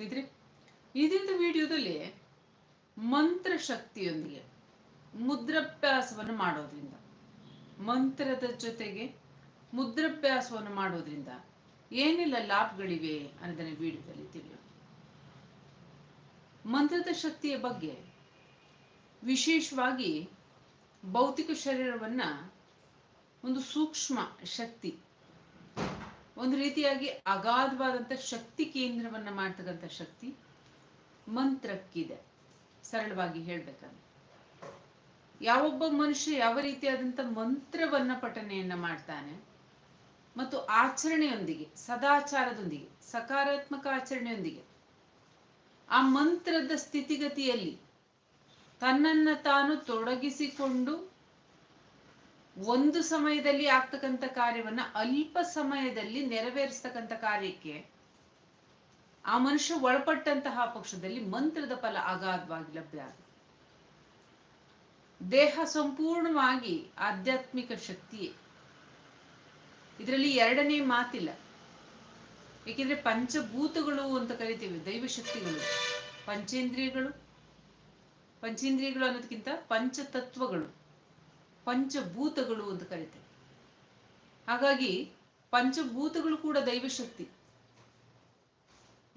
ಸ್ನೇಹಿತರೆ, ಇದಿಂದ ವಿಡಿಯೋದಲ್ಲಿ ಮಂತ್ರ ಶಕ್ತಿಯೊಂದಿಗೆ ಮುದ್ರಾಭ್ಯಾಸವನ್ನು ಮಾಡೋದ್ರಿಂದ, ಮಂತ್ರದ ಜೊತೆಗೆ ಮುದ್ರಾಭ್ಯಾಸವನ್ನು ಮಾಡೋದ್ರಿಂದ ಏನೆಲ್ಲ ಲಾಭಗಳಿವೆ ಅನ್ನೋದನ್ನ ವಿಡಿಯೋದಲ್ಲಿ ತಿಳಿಯೋಣ. ಮಂತ್ರದ ಶಕ್ತಿಯ ಬಗ್ಗೆ ವಿಶೇಷವಾಗಿ ಭೌತಿಕ ಶರೀರವನ್ನ ಒಂದು ಸೂಕ್ಷ್ಮ ಶಕ್ತಿ ಒಂದು ರೀತಿಯಾಗಿ ಅಗಾಧವಾದಂಥ ಶಕ್ತಿ ಕೇಂದ್ರವನ್ನ ಮಾಡ್ತಕ್ಕಂಥ ಶಕ್ತಿ ಮಂತ್ರಕ್ಕಿದೆ. ಸರಳವಾಗಿ ಹೇಳ್ಬೇಕಂದ್ರೆ. ಯಾವೊಬ್ಬ ಮನುಷ್ಯ ಯಾವ ರೀತಿಯಾದಂಥ ಮಂತ್ರವನ್ನ ಪಠನೆಯನ್ನ ಮಾಡ್ತಾನೆ ಮತ್ತು ಆಚರಣೆಯೊಂದಿಗೆ, ಸದಾಚಾರದೊಂದಿಗೆ, ಸಕಾರಾತ್ಮಕ ಆಚರಣೆಯೊಂದಿಗೆ, ಆ ಮಂತ್ರದ ಸ್ಥಿತಿಗತಿಯಲ್ಲಿ ತನ್ನನ್ನ ತಾನು ತೊಡಗಿಸಿಕೊಂಡು ಒಂದು ಸಮಯದಲ್ಲಿ ಆಗ್ತಕ್ಕಂಥ ಕಾರ್ಯವನ್ನ ಅಲ್ಪ ಸಮಯದಲ್ಲಿ ನೆರವೇರಿಸ್ತಕ್ಕಂಥ ಕಾರ್ಯಕ್ಕೆ ಆ ಮನುಷ್ಯ ಒಳಪಟ್ಟಂತಹ ಪಕ್ಷದಲ್ಲಿ ಮಂತ್ರದ ಫಲ ಅಗಾಧವಾಗಿ ಲಭ್ಯ ಆಗುತ್ತೆ. ದೇಹ ಸಂಪೂರ್ಣವಾಗಿ ಆಧ್ಯಾತ್ಮಿಕ ಶಕ್ತಿಯೇ. ಇದರಲ್ಲಿ ಎರಡನೇ ಮಾತಿಲ್ಲ. ಏಕೆಂದ್ರೆ ಪಂಚಭೂತಗಳು ಅಂತ ಕರಿತೀವಿ, ದೈವ ಶಕ್ತಿಗಳು. ಪಂಚೇಂದ್ರಿಯಗಳು. ಪಂಚೇಂದ್ರಿಯಗಳು ಅನ್ನೋದಕ್ಕಿಂತ ಪಂಚತತ್ವಗಳು. ಪಂಚಭೂತಗಳು ಅಂತ ಕರಿತೇವೆ. ಹಾಗಾಗಿ ಪಂಚಭೂತಗಳು ಕೂಡ ದೈವಶಕ್ತಿ.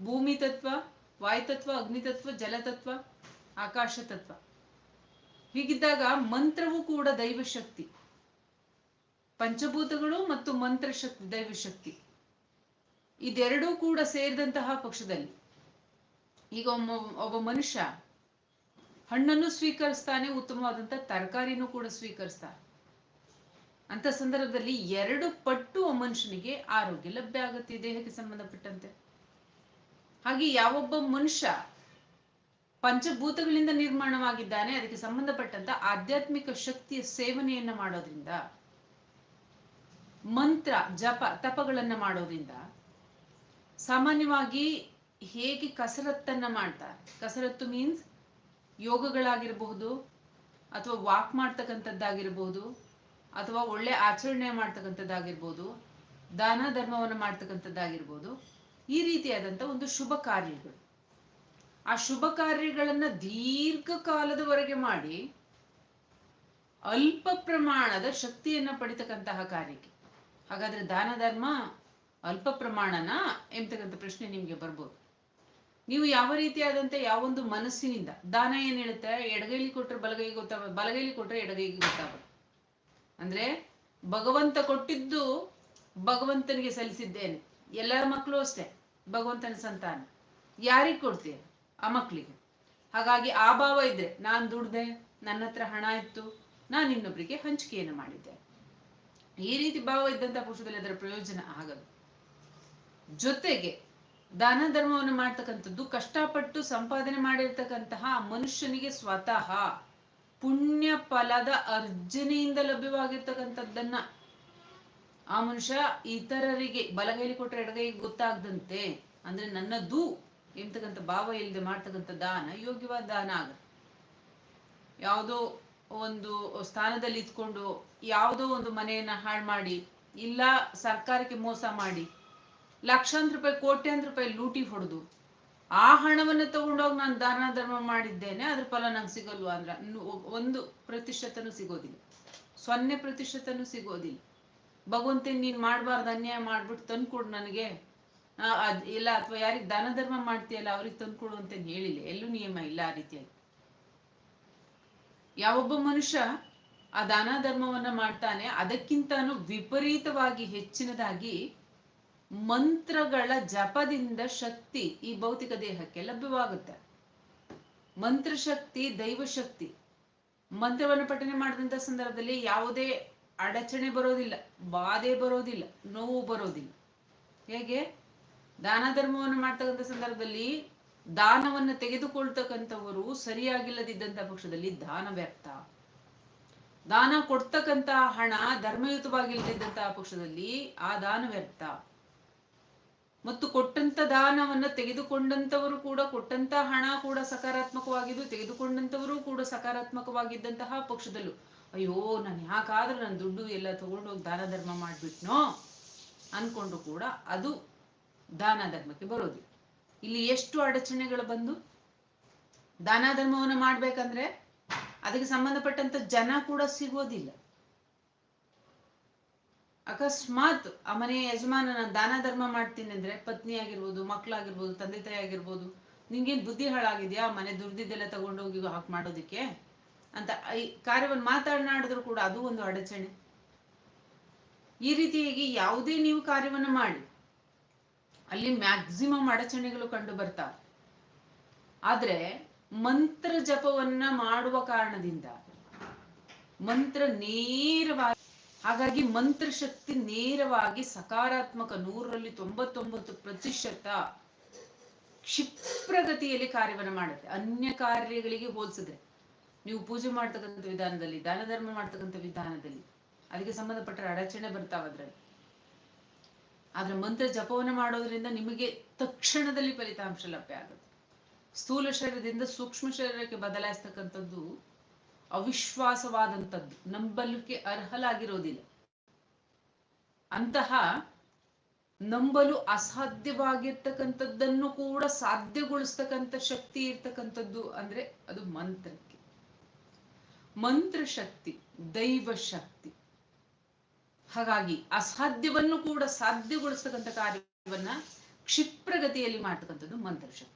ಭೂಮಿ ತತ್ವ ವಾಯುತತ್ವ ಅಗ್ನಿತತ್ವ ಜಲತತ್ವ ಆಕಾಶ ತತ್ವ. ಹೀಗಿದ್ದಾಗ ಮಂತ್ರವು ಕೂಡ ದೈವಶಕ್ತಿ. ಪಂಚಭೂತಗಳು ಮತ್ತು ಮಂತ್ರಶಕ್ತಿ, ದೈವಶಕ್ತಿ. ಇದೆರಡೂ ಕೂಡ ಸೇರಿದಂತಹ ಪಕ್ಷದಲ್ಲಿ. ಈಗ ಒಬ್ಬ ಒಬ್ಬ ಮನುಷ್ಯ ಹಣ್ಣನ್ನು ಸ್ವೀಕರಿಸ್ತಾನೆ, ಉತ್ತಮವಾದಂತ ತರಕಾರಿನೂ ಕೂಡ ಸ್ವೀಕರಿಸ್ತಾನೆ. ಅಂತ ಸಂದರ್ಭದಲ್ಲಿ ಎರಡು ಪಟ್ಟು ಮನುಷ್ಯನಿಗೆ ಆರೋಗ್ಯ ಲಭ್ಯ ಆಗುತ್ತೆ ದೇಹಕ್ಕೆ ಸಂಬಂಧಪಟ್ಟಂತೆ. ಹಾಗೆ ಯಾವೊಬ್ಬ ಮನುಷ್ಯ ಪಂಚಭೂತಗಳಿಂದ ನಿರ್ಮಾಣವಾಗಿದ್ದಾನೆ, ಅದಕ್ಕೆ ಸಂಬಂಧಪಟ್ಟಂತ ಆಧ್ಯಾತ್ಮಿಕ ಶಕ್ತಿಯ ಸೇವನೆಯನ್ನ ಮಾಡೋದ್ರಿಂದ, ಮಂತ್ರ, ಜಪ, ತಪಗಳನ್ನ ಮಾಡೋದ್ರಿಂದ ಸಾಮಾನ್ಯವಾಗಿ ಹೇಗೆ ಕಸರತ್ತನ್ನ ಮಾಡ್ತಾರೆ. ಕಸರತ್ತು ಮೀನ್ಸ್ ಯೋಗಗಳಾಗಿರಬಹುದು, ಅಥವಾ ವಾಕ್ ಮಾಡ್ತಕ್ಕಂಥದ್ದಾಗಿರ್ಬೋದು ಅಥವಾ ಒಳ್ಳೆ ಆಚರಣೆ ಮಾಡ್ತಕ್ಕಂಥದ್ದಾಗಿರ್ಬೋದು, ದಾನ ಧರ್ಮವನ್ನು ಮಾಡ್ತಕ್ಕಂಥದ್ದಾಗಿರ್ಬೋದು, ಈ ರೀತಿಯಾದಂಥ ಒಂದು ಶುಭ ಕಾರ್ಯಗಳು. ಆ ಶುಭ ಕಾರ್ಯಗಳನ್ನ ದೀರ್ಘಕಾಲದವರೆಗೆ ಮಾಡಿ ಅಲ್ಪ ಪ್ರಮಾಣದ ಶಕ್ತಿಯನ್ನ ಪಡಿತಕ್ಕಂತಹ ಕಾರ್ಯಕ್ಕೆ. ಹಾಗಾದ್ರೆ ದಾನ ಧರ್ಮ ಅಲ್ಪ ಪ್ರಮಾಣನ ಎಂಬತಕ್ಕಂಥ ಪ್ರಶ್ನೆ ನಿಮ್ಗೆ ಬರ್ಬೋದು. ನೀವು ಯಾವ ರೀತಿಯಾದಂತೆ ಯಾವೊಂದು ಮನಸ್ಸಿನಿಂದ ದಾನ ಏನ್ ಹೇಳುತ್ತೆ? ಎಡಗೈಲಿ ಕೊಟ್ಟರೆ ಬಲಗೈಗೆ ಗೊತ್ತಾಗ ಬಲಗೈಲಿ ಕೊಟ್ರೆ ಎಡಗೈಗೆ ಗೊತ್ತಾಗ ಅಂದ್ರೆ ಭಗವಂತ ಕೊಟ್ಟಿದ್ದು ಭಗವಂತನಿಗೆ ಸಲ್ಲಿಸಿದ್ದೇನೆ. ಎಲ್ಲರ ಮಕ್ಕಳು ಅಷ್ಟೇ, ಭಗವಂತನ ಸಂತಾನ. ಯಾರಿಗೆ ಕೊಡ್ತೀಯ? ಆ ಮಕ್ಕಳಿಗೆ. ಹಾಗಾಗಿ ಆ ಭಾವ ಇದ್ರೆ ನಾನ್ ದುಡ್ದೆ, ನನ್ನ ಹತ್ರ ಹಣ ಇತ್ತು, ನಾನು ಇನ್ನೊಬ್ಬರಿಗೆ ಹಂಚಿಕೆಯನ್ನು ಮಾಡಿದ್ದೆ. ಈ ರೀತಿ ಭಾವ ಇದ್ದಂತ ಪುರುಷದಲ್ಲಿ ಅದರ ಪ್ರಯೋಜನ ಆಗದು ಜೊತೆಗೆ ದಾನ ಧರ್ಮವನ್ನು ಮಾಡ್ತಕ್ಕಂಥದ್ದು ಕಷ್ಟಪಟ್ಟು ಸಂಪಾದನೆ ಮಾಡಿರ್ತಕ್ಕಂತಹ ಮನುಷ್ಯನಿಗೆ ಸ್ವತಃ ಪುಣ್ಯ ಫಲದ ಅರ್ಜನೆಯಿಂದ ಲಭ್ಯವಾಗಿರ್ತಕ್ಕಂಥದ್ದನ್ನ ಆ ಮನುಷ್ಯ ಇತರರಿಗೆ ಬಲಗೈಲಿ ಕೊಟ್ಟರೆ ಎಡಗೈಗೆ ಗೊತ್ತಾಗದಂತೆ, ಅಂದ್ರೆ ನನ್ನದು ಎಂತಕ್ಕಂಥ ಭಾವ ಇಲ್ಲದೆ ಮಾಡ್ತಕ್ಕಂಥ ದಾನ ಯೋಗ್ಯವಾದ ದಾನ ಆಗ ಯಾವುದೋ ಒಂದು ಸ್ಥಾನದಲ್ಲಿ ಇದ್ಕೊಂಡು ಯಾವುದೋ ಒಂದು ಮನೆಯನ್ನ ಹಾಳು ಮಾಡಿ, ಇಲ್ಲ ಸರ್ಕಾರಕ್ಕೆ ಮೋಸ ಮಾಡಿ ಲಕ್ಷಾಂತರ ರೂಪಾಯಿ, ಕೋಟ್ಯಾಂತರ ರೂಪಾಯಿ ಲೂಟಿ ಹೊಡೆದು ಆ ಹಣವನ್ನು ತಗೊಂಡೋಗಿ ನಾನು ದಾನ ಧರ್ಮ ಮಾಡಿದ್ದೇನೆ, ಅದ್ರ ಫಲ ನಂಗೆ ಸಿಗಲ್ವಾ ಅಂದ್ರೆ ಒಂದು ಪ್ರತಿಶತನೂ ಸಿಗೋದಿಲ್ಲ. ಸೊನ್ನೆ ಪ್ರತಿಶತನೂ ಸಿಗೋದಿಲ್ಲ. ಭಗವಂತನ್ ನೀನ್ ಮಾಡಬಾರ್ದು, ಅನ್ಯಾಯ ಮಾಡ್ಬಿಟ್ಟು ತಂದ್ಕೊಡು ನನಗೆ. ಇಲ್ಲ, ಅಥವಾ ಯಾರಿಗೆ ದಾನ ಧರ್ಮ ಮಾಡ್ತೀಯಲ್ಲ, ಅವ್ರಿಗೆ ತಂದ್ಕೊಡು ಅಂತ ಹೇಳಿಲ್ಲ. ಎಲ್ಲೂ ನಿಯಮ ಇಲ್ಲ ಆ ರೀತಿಯಾಗಿ. ಯಾವೊಬ್ಬ ಮನುಷ್ಯ ಆ ದಾನ ಧರ್ಮವನ್ನ ಮಾಡ್ತಾನೆ, ಅದಕ್ಕಿಂತನೂ ವಿಪರೀತವಾಗಿ ಹೆಚ್ಚಿನದಾಗಿ ಮಂತ್ರಗಳ ಜಪದಿಂದ ಶಕ್ತಿ ಈ ಭೌತಿಕ ದೇಹಕ್ಕೆ ಲಭ್ಯವಾಗುತ್ತೆ. ಮಂತ್ರಶಕ್ತಿ, ದೈವಶಕ್ತಿ. ಮಂತ್ರವನ್ನು ಪಠನೆ ಮಾಡಿದಂತ ಸಂದರ್ಭದಲ್ಲಿ ಯಾವುದೇ ಅಡಚಣೆ ಬರೋದಿಲ್ಲ, ಬಾಧೆ ಬರೋದಿಲ್ಲ, ನೋವು ಬರೋದಿಲ್ಲ. ಹೇಗೆ? ದಾನ ಧರ್ಮವನ್ನು ಮಾಡ್ತಕ್ಕಂಥ ಸಂದರ್ಭದಲ್ಲಿ ದಾನವನ್ನು ತೆಗೆದುಕೊಳ್ತಕ್ಕಂಥವರು ಸರಿಯಾಗಿಲ್ಲದಿದ್ದಂತ ಪಕ್ಷದಲ್ಲಿ ದಾನ ವ್ಯರ್ಥ ದಾನ ಕೊಡ್ತಕ್ಕಂತಹ ಹಣ ಧರ್ಮಯುತವಾಗಿಲ್ಲದಿದ್ದಂತಹ ಪಕ್ಷದಲ್ಲಿ ಆ ದಾನ ವ್ಯರ್ಥ ಮತ್ತು ಕೊಟ್ಟಂತ ದಾನವನ್ನ ತೆಗೆದುಕೊಂಡಂತವರು ಕೂಡ, ಕೊಟ್ಟಂತ ಹಣ ಕೂಡ ಸಕಾರಾತ್ಮಕವಾಗಿದ್ದು, ತೆಗೆದುಕೊಂಡಂತವರು ಕೂಡ ಸಕಾರಾತ್ಮಕವಾಗಿದ್ದಂತಹ ಪಕ್ಷದಲ್ಲೂ, ಅಯ್ಯೋ, ನಾನು ಯಾಕಾದ್ರೂ ನನ್ನ ದುಡ್ಡು ಎಲ್ಲ ತಗೊಂಡೋಗಿ ದಾನ ಧರ್ಮ ಮಾಡ್ಬಿಟ್ನೋ ಅನ್ಕೊಂಡು ಕೂಡ ಅದು ದಾನ ಧರ್ಮಕ್ಕೆ ಬರೋದಿಲ್ಲ ಇಲ್ಲಿ ಎಷ್ಟು ಅಡಚಣೆಗಳು ಬಂದು? ದಾನ ಧರ್ಮವನ್ನು ಮಾಡ್ಬೇಕಂದ್ರೆ ಅದಕ್ಕೆ ಸಂಬಂಧಪಟ್ಟಂತ ಜನ ಕೂಡ ಸಿಗೋದಿಲ್ಲ. ಅಕಸ್ಮಾತ್ ಆ ಮನೆಯ ಯಜಮಾನನ ದಾನ ಧರ್ಮ ಮಾಡ್ತೀನಿ ಅಂದ್ರೆ ಪತ್ನಿ ಆಗಿರ್ಬೋದು ಮಕ್ಕಳಾಗಿರ್ಬೋದು ತಂದೆ ತಾಯಿ ಆಗಿರ್ಬೋದು, ನಿಂಗೇನ್ ಬುದ್ಧಿ ಹಾಳಾಗಿದ್ಯಾ? ಮನೆ ದುರ್ದಿದ್ದೆಲ್ಲ ತಗೊಂಡೋಗಿ ಹಾಕಿ ಮಾಡೋದಿಕ್ಕೆ? ಅಂತ ಈ ಕಾರ್ಯವನ್ನು ಮಾತನಾಡಿದ್ರು ಕೂಡ ಅದು ಒಂದು ಅಡಚಣೆ. ಈ ರೀತಿಯಾಗಿ ಯಾವುದೇ ನೀವು ಕಾರ್ಯವನ್ನು ಮಾಡಿ, ಅಲ್ಲಿ ಮ್ಯಾಕ್ಸಿಮಮ್ ಅಡಚಣೆಗಳು ಕಂಡು ಬರ್ತಾವೆ ಆದ್ರೆ ಮಂತ್ರ ಜಪವನ್ನ ಮಾಡುವ ಕಾರಣದಿಂದ, ಮಂತ್ರ ನೇರವಾಗಿ ಹಾಗಾಗಿ ಮಂತ್ರ ಶಕ್ತಿ ನೇರವಾಗಿ ಸಕಾರಾತ್ಮಕ ನೂರರಲ್ಲಿ ತೊಂಬತ್ತೊಂಬತ್ತು ಪ್ರತಿಶತ ಕ್ಷಿಪ್ರಗತಿಯಲ್ಲಿ ಕಾರ್ಯವನ್ನು ಮಾಡುತ್ತೆ. ಅನ್ಯ ಕಾರ್ಯಗಳಿಗೆ ಹೋಲಿಸಿದ್ರೆ ನೀವು ಪೂಜೆ ಮಾಡ್ತಕ್ಕಂಥ ವಿಧಾನದಲ್ಲಿ ದಾನ ಧರ್ಮ ಮಾಡ್ತಕ್ಕಂಥ ವಿಧಾನದಲ್ಲಿ, ಅದಕ್ಕೆ ಸಂಬಂಧಪಟ್ಟ ಅಡಚಣೆ ಬರ್ತಾವ ಅದ್ರಲ್ಲಿ. ಆದ್ರೆ ಮಂತ್ರ ಜಪವನ್ನು ಮಾಡೋದ್ರಿಂದ ನಿಮಗೆ ತಕ್ಷಣದಲ್ಲಿ ಫಲಿತಾಂಶ ಲಭ್ಯ ಆಗುತ್ತೆ. ಸ್ಥೂಲ ಶರೀರದಿಂದ ಸೂಕ್ಷ್ಮ ಶರೀರಕ್ಕೆ ಬದಲಾಯಿಸ್ತಕ್ಕಂಥದ್ದು ಅವಿಶ್ವಾಸವಾದಂಥದ್ದು, ನಂಬಲಿಕ್ಕೆ ಅರ್ಹಲಾಗಿರೋದಿಲ್ಲ. ಅಂತಹ ನಂಬಲು ಅಸಾಧ್ಯವಾಗಿರ್ತಕ್ಕಂಥದ್ದನ್ನು ಕೂಡ ಸಾಧ್ಯಗೊಳಿಸ್ತಕ್ಕಂಥ ಶಕ್ತಿ ಇರ್ತಕ್ಕಂಥದ್ದು ಅಂದ್ರೆ ಅದು ಮಂತ್ರಕ್ಕೆ. ಮಂತ್ರ ಶಕ್ತಿ ದೈವ ಶಕ್ತಿ ಹಾಗಾಗಿ ಅಸಾಧ್ಯವನ್ನು ಕೂಡ ಸಾಧ್ಯಗೊಳಿಸ್ತಕ್ಕಂಥ ಕಾರ್ಯವನ್ನ ಕ್ಷಿಪ್ರಗತಿಯಲ್ಲಿ ಮಾಡ್ತಕ್ಕಂಥದ್ದು ಮಂತ್ರಶಕ್ತಿ.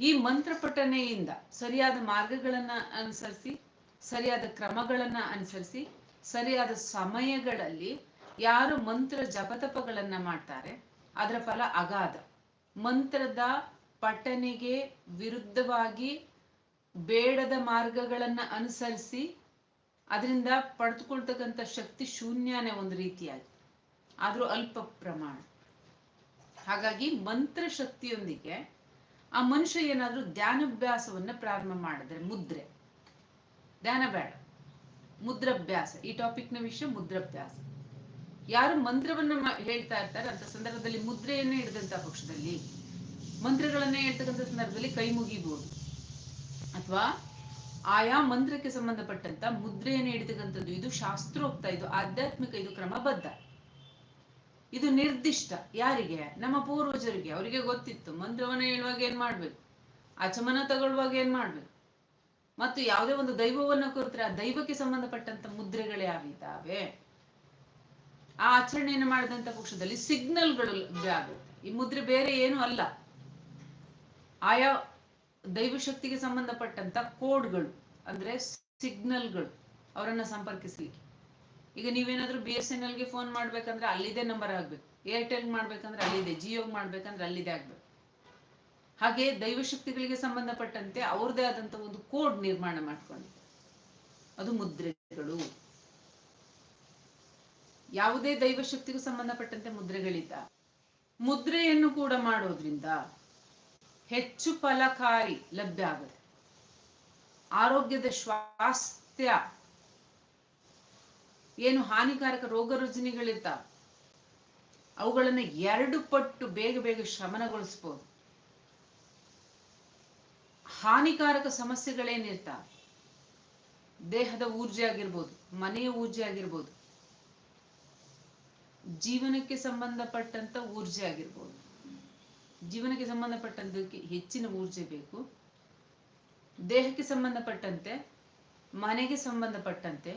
ಈ ಮಂತ್ರ ಪಠನೆಯಿಂದ ಸರಿಯಾದ ಮಾರ್ಗಗಳನ್ನ ಅನುಸರಿಸಿ, ಸರಿಯಾದ ಕ್ರಮಗಳನ್ನ ಅನುಸರಿಸಿ, ಸರಿಯಾದ ಸಮಯಗಳಲ್ಲಿ ಯಾರು ಮಂತ್ರ ಜಪತಪಗಳನ್ನ ಮಾಡ್ತಾರೆ, ಅದರ ಫಲ ಅಗಾಧ. ಮಂತ್ರದ ಪಠನೆಗೆ ವಿರುದ್ಧವಾಗಿ ಬೇಡದ ಮಾರ್ಗಗಳನ್ನ ಅನುಸರಿಸಿ, ಅದರಿಂದ ಪಡೆದುಕೊಳ್ತಕ್ಕಂಥ ಶಕ್ತಿ ಶೂನ್ಯನೇ ಒಂದು ರೀತಿಯಾಗಿ. ಆದ್ರೂ ಅಲ್ಪ ಪ್ರಮಾಣ. ಹಾಗಾಗಿ ಮಂತ್ರ ಶಕ್ತಿಯೊಂದಿಗೆ ಆ ಮನುಷ್ಯ ಏನಾದ್ರೂ ಧ್ಯಾನಾಭ್ಯಾಸವನ್ನ ಪ್ರಾರಂಭ ಮಾಡಿದ್ರೆ ಮುದ್ರೆ. ಧ್ಯಾನ ಬೇಡ. ಮುದ್ರಾಭ್ಯಾಸ. ಈ ಟಾಪಿಕ್ನ ವಿಷಯ ಮುದ್ರಾಭ್ಯಾಸ. ಯಾರು ಮಂತ್ರವನ್ನ ಹೇಳ್ತಾ ಇರ್ತಾರೆ ಅಂತ ಸಂದರ್ಭದಲ್ಲಿ ಮುದ್ರೆಯನ್ನೇ ಹಿಡಿದಂತ ಪಕ್ಷದಲ್ಲಿ ಮಂತ್ರಗಳನ್ನೇ ಹೇಳ್ತಕ್ಕಂಥ ಸಂದರ್ಭದಲ್ಲಿ ಕೈ ಮುಗಿಬಹುದು ಅಥವಾ ಆಯಾ ಮಂತ್ರಕ್ಕೆ ಸಂಬಂಧಪಟ್ಟಂತ ಮುದ್ರೆಯನ್ನ ಹಿಡಿತಕ್ಕಂಥದ್ದು. ಇದು ಶಾಸ್ತ್ರೋಕ್ತ, ಇದು ಆಧ್ಯಾತ್ಮಿಕ, ಇದು ಕ್ರಮಬದ್ಧ. ಇದು ನಿರ್ದಿಷ್ಟ. ಯಾರಿಗೆ? ನಮ್ಮ ಪೂರ್ವಜರಿಗೆ. ಅವರಿಗೆ ಗೊತ್ತಿತ್ತು. ಮಂತ್ರವನ್ನ ಹೇಳುವಾಗ ಏನ್ ಮಾಡ್ಬೇಕು? ಆಚಮನ ತಗೊಳ್ಳುವಾಗ ಏನ್ ಮಾಡ್ಬೇಕು? ಮತ್ತು ಯಾವುದೇ ಒಂದು ದೈವವನ್ನ ಕುರಿತರೆ ಆ ದೈವಕ್ಕೆ ಸಂಬಂಧಪಟ್ಟಂತ ಮುದ್ರೆಗಳು ಯಾವಿದ್ದಾವೆ ಆ ಆಚರಣೆಯನ್ನು ಮಾಡಿದಂತ ಪಕ್ಷದಲ್ಲಿ ಸಿಗ್ನಲ್ಗಳು ಆಗುತ್ತೆ. ಈ ಮುದ್ರೆ ಬೇರೆ ಏನು ಅಲ್ಲ. ಆಯಾ ದೈವಶಕ್ತಿಗೆ ಸಂಬಂಧಪಟ್ಟಂತ ಕೋಡ್ಗಳು ಅಂದ್ರೆ ಸಿಗ್ನಲ್ಗಳು ಅವರನ್ನ ಸಂಪರ್ಕಿಸ್ಲಿಕ್ಕೆ. ಈಗ ನೀವೇನಾದ್ರೂ ಬಿ ಎಸ್ ಎನ್ ಎಲ್ಗೆ ಫೋನ್ ಮಾಡ್ಬೇಕಂದ್ರೆ ಅಲ್ಲಿದೆ ನಂಬರ್ ಆಗ್ಬೇಕು. ಏರ್ಟೆಲ್ ಮಾಡ್ಬೇಕಂದ್ರೆ ಅಲ್ಲಿದೆ ಜಿಯೋಗ್ ಮಾಡ್ಬೇಕಂದ್ರೆ ಅಲ್ಲಿದೆ ಆಗ್ಬೇಕು. ಹಾಗೆ ದೈವಶಕ್ತಿಗಳಿಗೆ ಸಂಬಂಧಪಟ್ಟಂತೆ ಅವ್ರದೇ ಆದಂತ ಒಂದು ಕೋಡ್ ನಿರ್ಮಾಣ ಮಾಡ್ಕೊಂಡಿದೆ. ಅದು ಮುದ್ರೆಗಳು. ಯಾವುದೇ ದೈವಶಕ್ತಿಗೂ ಸಂಬಂಧಪಟ್ಟಂತೆ ಮುದ್ರೆಗಳಿದ್ದ ಮುದ್ರೆಯನ್ನು ಕೂಡ ಮಾಡೋದ್ರಿಂದ ಹೆಚ್ಚು ಫಲಕಾರಿ ಲಭ್ಯ ಆಗುತ್ತೆ. ಆರೋಗ್ಯದ ಸ್ವಾಸ್ಥ್ಯ ಏನು ಹಾನಿಕಾರಕ ರೋಗ ರುಜಿನಿಗಳಿರ್ತಾವ. ಅವುಗಳನ್ನ ಎರಡು ಪಟ್ಟು ಬೇಗ ಬೇಗ ಶಮನಗೊಳಿಸ್ಬೋದು. ಹಾನಿಕಾರಕ ಸಮಸ್ಯೆಗಳೇನಿರ್ತಾವ? ದೇಹದ ಊರ್ಜೆ ಆಗಿರ್ಬೋದು, ಮನೆಯ ಊರ್ಜೆ ಆಗಿರ್ಬೋದು, ಜೀವನಕ್ಕೆ ಸಂಬಂಧಪಟ್ಟಂತ ಊರ್ಜೆ ಆಗಿರ್ಬೋದು. ಜೀವನಕ್ಕೆ ಸಂಬಂಧಪಟ್ಟಂತಕ್ಕೆ ಹೆಚ್ಚಿನ ಊರ್ಜೆ ಬೇಕು. ದೇಹಕ್ಕೆ ಸಂಬಂಧಪಟ್ಟಂತೆ, ಮನೆಗೆ ಸಂಬಂಧಪಟ್ಟಂತೆ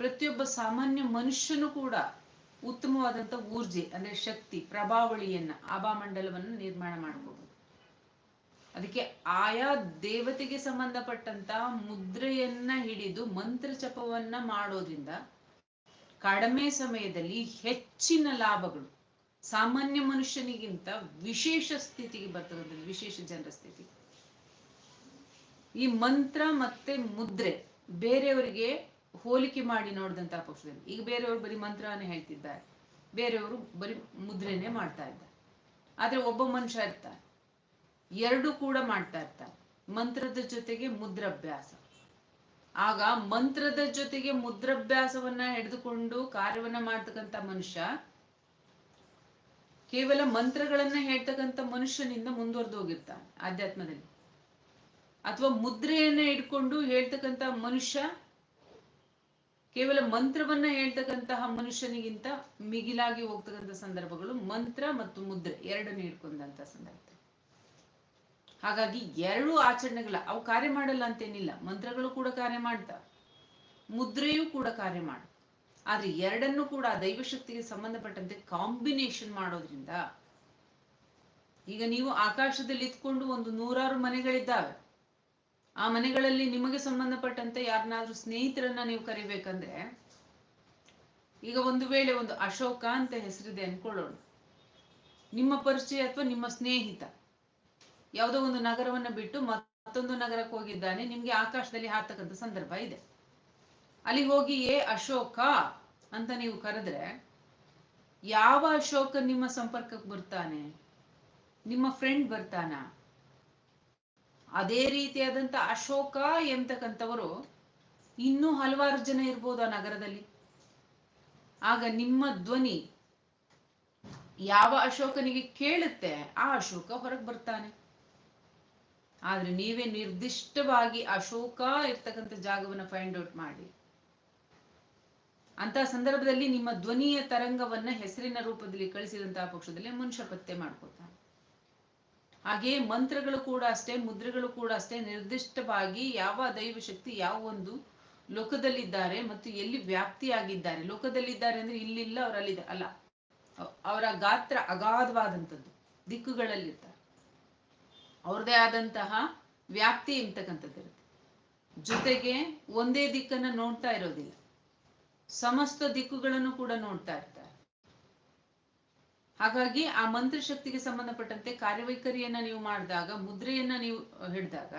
ಪ್ರತಿಯೊಬ್ಬ ಸಾಮಾನ್ಯ ಮನುಷ್ಯನು ಕೂಡ ಉತ್ತಮವಾದಂತ ಊರ್ಜೆ, ಅಂದ್ರೆ ಶಕ್ತಿ, ಪ್ರಭಾವಳಿಯನ್ನ ಆಭಾಮಂಡಲವನ್ನು ನಿರ್ಮಾಣ ಮಾಡಬಹುದು ಅದಕ್ಕೆ ಆಯಾ ದೇವತೆಗೆ ಸಂಬಂಧಪಟ್ಟಂತ ಮುದ್ರೆಯನ್ನ ಹಿಡಿದು ಮಂತ್ರ ಜಪವನ್ನ ಮಾಡೋದ್ರಿಂದ ಕಡಿಮೆ ಸಮಯದಲ್ಲಿ ಹೆಚ್ಚಿನ ಲಾಭಗಳು ಸಾಮಾನ್ಯ ಮನುಷ್ಯನಿಗಿಂತ ವಿಶೇಷ ಸ್ಥಿತಿಗೆ ಬರ್ತದೆ ವಿಶೇಷ ಜನರ ಸ್ಥಿತಿ. ಈ ಮಂತ್ರ ಮತ್ತೆ ಮುದ್ರೆ ಬೇರೆಯವರಿಗೆ ಹೋಲಿಕೆ ಮಾಡಿ ನೋಡಿದಂತಹ ಪಕ್ಷದಲ್ಲಿ. ಈಗ ಬೇರೆಯವರು ಬರೀ ಮಂತ್ರವನ್ನೇ ಹೇಳ್ತಿದ್ದಾರೆ. ಬೇರೆಯವರು ಬರೀ ಮುದ್ರೆನೆ ಮಾಡ್ತಾ ಇದ್ದಾರೆ. ಆದ್ರೆ ಒಬ್ಬ ಮನುಷ್ಯ ಇರ್ತಾರೆ ಎರಡು ಕೂಡ ಮಾಡ್ತಾ ಇರ್ತಾರೆ ಮಂತ್ರದ ಜೊತೆಗೆ ಮುದ್ರಾಭ್ಯಾಸ. ಆಗ ಮಂತ್ರದ ಜೊತೆಗೆ ಮುದ್ರಾಭ್ಯಾಸವನ್ನ ಹಿಡಿದುಕೊಂಡು ಕಾರ್ಯವನ್ನ ಮಾಡ್ತಕ್ಕಂಥ ಮನುಷ್ಯ, ಕೇವಲ ಮಂತ್ರಗಳನ್ನ ಹೇಳ್ತಕ್ಕಂಥ ಮನುಷ್ಯನಿಂದ ಮುಂದುವರೆದು ಹೋಗಿರ್ತಾನೆ ಆಧ್ಯಾತ್ಮದಲ್ಲಿ. ಅಥವಾ ಮುದ್ರೆಯನ್ನ ಇಟ್ಕೊಂಡು ಹೇಳ್ತಕ್ಕಂಥ ಮನುಷ್ಯ ಕೇವಲ ಮಂತ್ರವನ್ನ ಹೇಳ್ತಕ್ಕಂತಹ ಮನುಷ್ಯನಿಗಿಂತ ಮಿಗಿಲಾಗಿ ಹೋಗ್ತಕ್ಕಂಥ ಸಂದರ್ಭಗಳು ಮಂತ್ರ ಮತ್ತು ಮುದ್ರೆ ಎರಡನ್ನು ಹಿಡ್ಕೊಂಡಂತ ಸಂದರ್ಭ ಹಾಗಾಗಿ ಎರಡು ಆಚರಣೆಗಳ ಅವು ಕಾರ್ಯ ಮಾಡಲ್ಲ ಅಂತೇನಿಲ್ಲ. ಮಂತ್ರಗಳು ಕೂಡ ಕಾರ್ಯ ಮಾಡ್ತಾವ ಮುದ್ರೆಯೂ ಕೂಡ ಕಾರ್ಯ ಮಾಡ. ಆದ್ರೆ ಎರಡನ್ನೂ ಕೂಡ ದೈವಶಕ್ತಿಗೆ ಸಂಬಂಧಪಟ್ಟಂತೆ ಕಾಂಬಿನೇಷನ್ ಮಾಡೋದ್ರಿಂದ ಈಗ ನೀವು ಆಕಾಶದಲ್ಲಿ ಇತ್ಕೊಂಡು ಒಂದು ನೂರಾರು ಮನೆಗಳಿದ್ದಾವೆ. ಆ ಮನೆಗಳಲ್ಲಿ ನಿಮಗೆ ಸಂಬಂಧಪಟ್ಟಂತೆ ಯಾರನ್ನಾದ್ರೂ ಸ್ನೇಹಿತರನ್ನ ನೀವು ಕರಿಬೇಕಂದ್ರೆ, ಈಗ ಒಂದು ವೇಳೆ ಒಂದು ಅಶೋಕ ಅಂತ ಹೆಸರಿದೆ ಅನ್ಕೊಳ್ಳೋಣ. ನಿಮ್ಮ ಪರಿಚಯ ಅಥವಾ ನಿಮ್ಮ ಸ್ನೇಹಿತ ಯಾವುದೋ ಒಂದು ನಗರವನ್ನ ಬಿಟ್ಟು ಮತ್ತೊಂದು ನಗರಕ್ಕೆ ಹೋಗಿದ್ದಾನೆ, ನಿಮ್ಗೆ ಆಕಾಶದಲ್ಲಿ ಹಾರ್ತಕ್ಕಂಥ ಸಂದರ್ಭ ಇದೆ. ಅಲ್ಲಿ ಹೋಗಿ, ಏ ಅಶೋಕ ಅಂತ ನೀವು ಕರೆದ್ರೆ, ಯಾವ ಅಶೋಕ ನಿಮ್ಮ ಸಂಪರ್ಕಕ್ಕೆ ಬರ್ತಾನೆ? ನಿಮ್ಮ ಫ್ರೆಂಡ್ ಬರ್ತಾನ? ಅದೇ ರೀತಿಯಾದಂಥ ಅಶೋಕ ಎಂತಕ್ಕಂಥವರು ಇನ್ನೂ ಹಲವಾರು ಜನ ಇರ್ಬೋದು ಆ ನಗರದಲ್ಲಿ. ಆಗ ನಿಮ್ಮ ಧ್ವನಿ ಯಾವ ಅಶೋಕನಿಗೆ ಕೇಳುತ್ತೆ ಆ ಅಶೋಕ ಹೊರಗೆ ಬರ್ತಾನೆ. ಆದ್ರೆ ನೀವೇ ನಿರ್ದಿಷ್ಟವಾಗಿ ಅಶೋಕ ಇರ್ತಕ್ಕಂಥ ಜಾಗವನ್ನ ಫೈಂಡ್ ಔಟ್ ಮಾಡಿ. ಅಂತ ಸಂದರ್ಭದಲ್ಲಿ ನಿಮ್ಮ ಧ್ವನಿಯ ತರಂಗವನ್ನ ಹೆಸರಿನ ರೂಪದಲ್ಲಿ ಕಳಿಸಿದಂತಹ ಪಕ್ಷದಲ್ಲಿ ಮನುಷ್ಯ ಪತ್ತೆ ಮಾಡ್ಕೋತಾನೆ ಹಾಗೆ ಮಂತ್ರಗಳು ಕೂಡ ಅಷ್ಟೇ, ಮುದ್ರೆಗಳು ಕೂಡ ಅಷ್ಟೇ ನಿರ್ದಿಷ್ಟವಾಗಿ ಯಾವ ದೈವ ಶಕ್ತಿ ಯಾವ ಒಂದು ಲೋಕದಲ್ಲಿದ್ದಾರೆ ಮತ್ತು ಎಲ್ಲಿ ವ್ಯಾಪ್ತಿಯಾಗಿದ್ದಾರೆ. ಲೋಕದಲ್ಲಿದ್ದಾರೆ ಅಂದ್ರೆ ಇಲ್ಲಿಲ್ಲ, ಅವರಲ್ಲಿದೆ ಅಲ್ಲ. ಅವರ ಗಾತ್ರ ಅಗಾಧವಾದಂಥದ್ದು, ದಿಕ್ಕುಗಳಲ್ಲಿರ್ತಾರೆ. ಅವ್ರದೇ ಆದಂತಹ ವ್ಯಾಪ್ತಿ ಇರ್ತಕ್ಕಂಥದ್ದಿರುತ್ತೆ ಜೊತೆಗೆ ಒಂದೇ ದಿಕ್ಕನ್ನ ನೋಡ್ತಾ ಇರೋದಿಲ್ಲ. ಸಮಸ್ತ ದಿಕ್ಕುಗಳನ್ನು ಕೂಡ ನೋಡ್ತಾ ಇರ್ತಾರೆ. ಹಾಗಾಗಿ ಆ ಮಂತ್ರಶಕ್ತಿಗೆ ಸಂಬಂಧಪಟ್ಟಂತೆ ಕಾರ್ಯವೈಖರಿಯನ್ನ ನೀವು ಮಾಡಿದಾಗ, ಮುದ್ರೆಯನ್ನ ನೀವು ಹಿಡಿದಾಗ,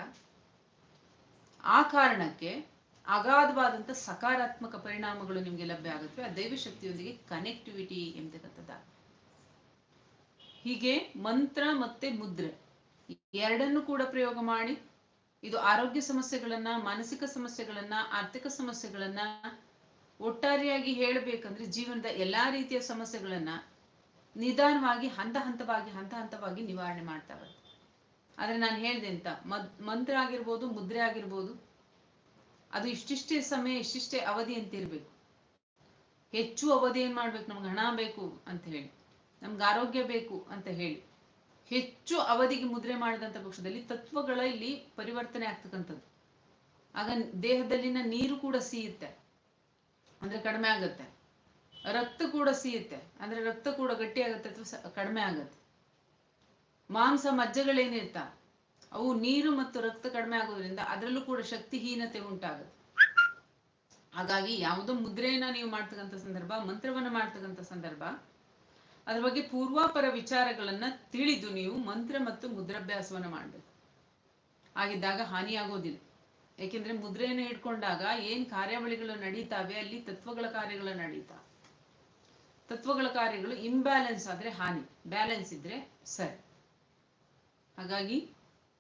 ಆ ಕಾರಣಕ್ಕೆ ಅಗಾಧವಾದಂತ ಸಕಾರಾತ್ಮಕ ಪರಿಣಾಮಗಳು ನಿಮ್ಗೆ ಲಭ್ಯ ಆಗುತ್ತವೆ ಆ ದೈವ ಶಕ್ತಿಯೊಂದಿಗೆ ಕನೆಕ್ಟಿವಿಟಿ ಎಂಬತಕ್ಕಂಥದ್ದ ಹೀಗೆ ಮಂತ್ರ ಮತ್ತೆ ಮುದ್ರೆ ಎರಡನ್ನು ಕೂಡ ಪ್ರಯೋಗ ಮಾಡಿ, ಇದು ಆರೋಗ್ಯ ಸಮಸ್ಯೆಗಳನ್ನ, ಮಾನಸಿಕ ಸಮಸ್ಯೆಗಳನ್ನ, ಆರ್ಥಿಕ ಸಮಸ್ಯೆಗಳನ್ನ ಒಟ್ಟಾರೆಯಾಗಿ ಹೇಳಬೇಕಂದ್ರೆ ಜೀವನದ ಎಲ್ಲಾ ರೀತಿಯ ಸಮಸ್ಯೆಗಳನ್ನ ನಿಧಾನವಾಗಿ, ಹಂತ ಹಂತವಾಗಿ ಹಂತ ಹಂತವಾಗಿ ನಿವಾರಣೆ ಮಾಡ್ತಾ ಬರುತ್ತೆ. ಆದರೆ ನಾನು ಹೇಳಿದೆ ಅಂತ ಮದ್, ಮಂತ್ರ ಆಗಿರ್ಬೋದು, ಮುದ್ರೆ ಆಗಿರ್ಬೋದು, ಅದು ಇಷ್ಟಿಷ್ಟೇ ಸಮಯ, ಇಷ್ಟಿಷ್ಟೇ ಅವಧಿ ಅಂತ ಇರ್ಬೇಕು. ಹೆಚ್ಚು ಅವಧಿ ಏನ್ ಮಾಡ್ಬೇಕು? ನಮ್ಗೆ ಹಣ ಬೇಕು ಅಂತ ಹೇಳಿ. ನಮ್ಗೆ ಆರೋಗ್ಯ ಬೇಕು ಅಂತ ಹೇಳಿ. ಹೆಚ್ಚು ಅವಧಿಗೆ ಮುದ್ರೆ ಮಾಡಿದಂಥ ಪಕ್ಷದಲ್ಲಿ ತತ್ವಗಳ ಇಲ್ಲಿ ಪರಿವರ್ತನೆ ಆಗ್ತಕ್ಕಂಥದ್ದು. ಆಗ ದೇಹದಲ್ಲಿನ ನೀರು ಕೂಡ ಸೀಯುತ್ತೆ. ಅಂದ್ರೆ ಕಡಿಮೆ ಆಗುತ್ತೆ. ರಕ್ತ ಕೂಡ ಸೀಯುತ್ತೆ. ಅಂದ್ರೆ ರಕ್ತ ಕೂಡ ಗಟ್ಟಿ ಆಗುತ್ತೆ ಅಥವಾ ಕಡಿಮೆ ಆಗುತ್ತೆ. ಮಾಂಸ ಮಜ್ಜೆಗಳೇನಿರ್ತ ಅವು ನೀರು ಮತ್ತು ರಕ್ತ ಕಡಿಮೆ ಆಗೋದ್ರಿಂದ ಅದರಲ್ಲೂ ಕೂಡ ಶಕ್ತಿಹೀನತೆ ಉಂಟಾಗುತ್ತೆ. ಹಾಗಾಗಿ ಯಾವುದೋ ಮುದ್ರೆಯನ್ನ ನೀವು ಮಾಡ್ತಕ್ಕಂಥ ಸಂದರ್ಭ, ಮಂತ್ರವನ್ನ ಮಾಡ್ತಕ್ಕಂಥ ಸಂದರ್ಭ, ಅದ್ರ ಬಗ್ಗೆ ಪೂರ್ವಾಪರ ವಿಚಾರಗಳನ್ನ ತಿಳಿದು ನೀವು ಮಂತ್ರ ಮತ್ತು ಮುದ್ರಾಭ್ಯಾಸವನ್ನ ಮಾಡ್ಬೇಕು. ಆಗಿದ್ದಾಗ ಹಾನಿಯಾಗೋದಿಲ್ಲ. ಏಕೆಂದ್ರೆ ಮುದ್ರೆಯನ್ನು ಹಿಡ್ಕೊಂಡಾಗ ಏನ್ ಕಾರ್ಯಾವಳಿಗಳು ನಡೀತಾವೆ, ಅಲ್ಲಿ ತತ್ವಗಳ ಕಾರ್ಯಗಳು ನಡೀತಾವೆ. ತತ್ವಗಳ ಕಾರ್ಯಗಳು ಇಂಬ್ಯಾಲೆನ್ಸ್ ಆದ್ರೆ ಹಾನಿ ಬ್ಯಾಲೆನ್ಸ್ ಇದ್ರೆ ಸರಿ. ಹಾಗಾಗಿ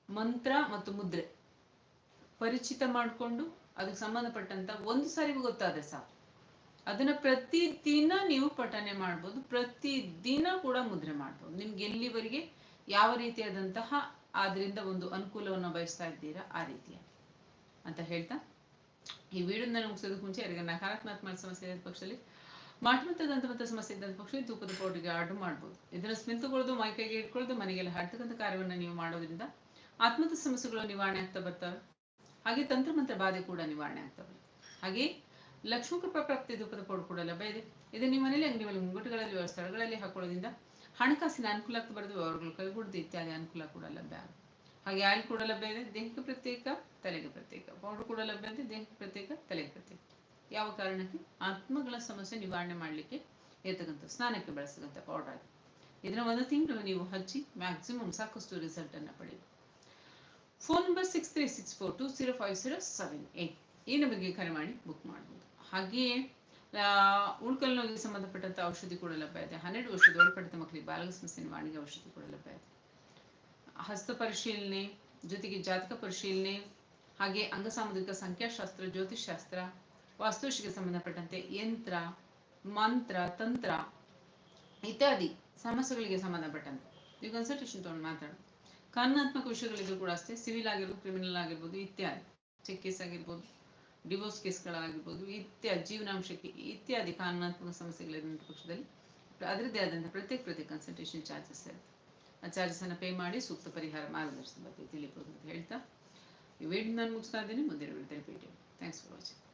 ಮಂತ್ರ ಮತ್ತು ಮುದ್ರೆ ಪರಿಚಿತ ಮಾಡಿಕೊಂಡು ಅದಕ್ಕೆ ಸಂಬಂಧಪಟ್ಟಂತ ಒಂದು ಸಾರಿ ಗೊತ್ತಾದ್ರೆ ಸಾಕು. ಅದನ್ನ ಪ್ರತಿದಿನ ನೀವು ಪಠನೆ ಮಾಡ್ಬೋದು ಪ್ರತಿದಿನ ಕೂಡ ಮುದ್ರೆ ಮಾಡ್ಬೋದು. ನಿಮ್ಗೆ ಎಲ್ಲಿವರೆಗೆ ಯಾವ ರೀತಿಯಾದಂತಹ ಆದ್ರಿಂದ ಒಂದು ಅನುಕೂಲವನ್ನು ಬಯಸ್ತಾ ಇದ್ದೀರಾ ಆ ರೀತಿಯ ಅಂತ ಹೇಳ್ತಾ ಈ ವಿಡಿಯೋನ ಮುಗಿಸೋದಕ್ಕೆ ಮುಂಚೆ ಯಾರಿಗೆ ನಕಾರಾತ್ಮಕ ಸಮಸ್ಯೆ ಇದ್ದ ದಂತಮಂತ ಸಮಸ್ಯೆ ಇದ್ದಂಥ ಪಕ್ಷ ತೂಕದ ಪೌಡರ್ಗೆ ಆರ್ಡರ್ ಮಾಡ್ಬೋದು. ಇದನ್ನು ಮೈ ಕೈಗೆ ಇಟ್ಕೊಳ್ಳೋದು ಮನೆಗೆಲ್ಲ ಹಾಡ್ತಕ್ಕಂಥ ಕಾರ್ಯವನ್ನು ನೀವು ಮಾಡೋದ್ರಿಂದ ಆತ್ಮದ ಸಮಸ್ಯೆಗಳು ನಿವಾರಣೆ ಆಗ್ತಾ ಬರ್ತವೆ ಹಾಗೆ ತಂತ್ರಮಂತ್ರ ಬಾಧೆ ಕೂಡ ನಿವಾರಣೆ ಆಗ್ತಾ ಹಾಗೆ ಲಕ್ಷ್ಮೀ ಕೃಪಾ ಪ್ರಾಪ್ತಿ ತೂಕದ ಪೌಡರ್ ಕೂಡ ಲಭ್ಯ ಇದೆ. ಇದು ನಿಮ್ಮ ಮನೇಲಿ ಅಂಗಡಿಗಳಲ್ಲಿ ಮುಂಗಟ್ಟುಗಳಲ್ಲಿ ಸ್ಥಳಗಳಲ್ಲಿ ಹಾಕೊಳ್ಳೋದ್ರಿಂದ ಹಣಕಾಸಿನ ಅನುಕೂಲ ಆಗ್ತಾ ಬರೋದು ಅವರುಗಳು ಕೈಗೂಡದು ಇತ್ಯಾದಿ ಅನುಕೂಲ ಕೂಡ ಲಭ್ಯ ಆಗುತ್ತೆ. ಹಾಗೆ ಆಯಿಲ್ ಕೂಡ ಲಭ್ಯ ಇದೆ, ದೇಹಕ್ಕೆ ಪ್ರತ್ಯೇಕ, ತಲೆಗೆ ಪ್ರತ್ಯೇಕ. ಪೌಡರ್ ಕೂಡ ಲಭ್ಯ ಇದೆ, ದೇಹಕ್ಕೆ ಪ್ರತ್ಯೇಕ, ತಲೆಗೆ ಪ್ರತ್ಯೇಕ. ಯಾವ ಕಾರಣಕ್ಕೆ? ಆತ್ಮಗಳ ಸಮಸ್ಯೆ ನಿವಾರಣೆ ಮಾಡಲಿಕ್ಕೆ ಇರ್ತಕ್ಕಂಥ ಸ್ನಾನಕ್ಕೆ ಬಳಸ್ತಕ್ಕಂಥ ಪೌಡರ್ ಆಗಿದೆ. ಇದನ್ನ ಒಂದು ತಿಂಗಳು ನೀವು ಹಚ್ಚಿ ಮ್ಯಾಕ್ಸಿಮಮ್ ಸಾಕಷ್ಟು ರಿಸಲ್ಟ್ ಅನ್ನ ಪಡೆಯಿರಿ. Phone number six three six four two zero five zero seven eight ಈ ನಂಬರ್ಗೆ ಕರೆ ಮಾಡಿ ಬುಕ್ ಮಾಡ್ಬೋದು. ಹಾಗೆಯೇ ಉಳ್ಕಲ್ ನೋವಿಗೆ ಸಂಬಂಧಪಟ್ಟಂತ ಔಷಧಿ ಕೂಡ ಲಭ್ಯ ಇದೆ. ಹನ್ನೆರಡು ವರ್ಷದ ಒಳಪಡಿತ ಮಕ್ಕಳಿಗೆ ಬಾಲಕ ಸಮಸ್ಯೆ ನಿವಾರಣೆಗೆ ಔಷಧಿ ಕೂಡ ಲಭ್ಯ ಇದೆ. ಹಸ್ತ ಪರಿಶೀಲನೆ, ಜೊತೆಗೆ ಜಾತಕ ಪರಿಶೀಲನೆ, ಹಾಗೆ ಅಂಗಸಾಮುದ್ರಿಕ ಸಂಖ್ಯಾಶಾಸ್ತ್ರ ಜ್ಯೋತಿಷ್ಶಾಸ್ತ್ರ ವಾಸ್ತುಶಿಗೆ ಸಂಬಂಧಪಟ್ಟಂತೆ ಯಂತ್ರ, ಮಂತ್ರ, ತಂತ್ರ ಇತ್ಯಾದಿ ಸಮಸ್ಯೆಗಳಿಗೆ ಸಂಬಂಧಪಟ್ಟಂತೆ. ನೀವು ಕನ್ಸಲ್ಟೇಷನ್ ತಗೊಂಡು ಮಾತಾಡೋದು ಕಾನೂನಾತ್ಮಕ ವಿಷಯಗಳಿಗೂ ಕೂಡ ಅಷ್ಟೇ ಸಿವಿಲ್ ಆಗಿರ್ಬೋದು ಕ್ರಿಮಿನಲ್ ಆಗಿರ್ಬೋದು ಇತ್ಯಾದಿ. ಚೆಕ್ ಕೇಸ್ ಆಗಿರ್ಬೋದು ಡಿವೋರ್ಸ್ ಕೇಸ್ಗಳಾಗಿರ್ಬೋದು ಇತ್ಯಾದಿ, ಜೀವನಾಂಶಕ್ಕೆ ಇತ್ಯಾದಿ ಕಾನೂನಾತ್ಮಕ ಸಮಸ್ಯೆಗಳಿರುವಂಥ ಪಕ್ಷದಲ್ಲಿ. ಅದರದ್ದೇ ಆದಂಥ ಪ್ರತ್ಯೇಕ ಪ್ರತ್ಯೇಕ ಕನ್ಸಲ್ಟೇಷನ್ ಚಾರ್ಜಸ್ ಇರುತ್ತೆ. ಆ ಚಾರ್ಜಸನ್ನು ಪೇ ಮಾಡಿ ಸೂಕ್ತ ಪರಿಹಾರ ಮಾರ್ಗದರ್ಶನ ಬಗ್ಗೆ ತಿಳಿಬೋದು ಅಂತ ಹೇಳ್ತಾ. ಈ ವಿಡಿಯೋ ನಾನು ಮುಗಿಸ್ತಾ ಇದ್ದೀನಿ. ಮುಂದಿನ ವಿಡಿಯೋದಲ್ಲಿ ಭೇಟಿ ಥ್ಯಾಂಕ್ಸ್ ಫಾರ್ ವಾಚಿಂಗ್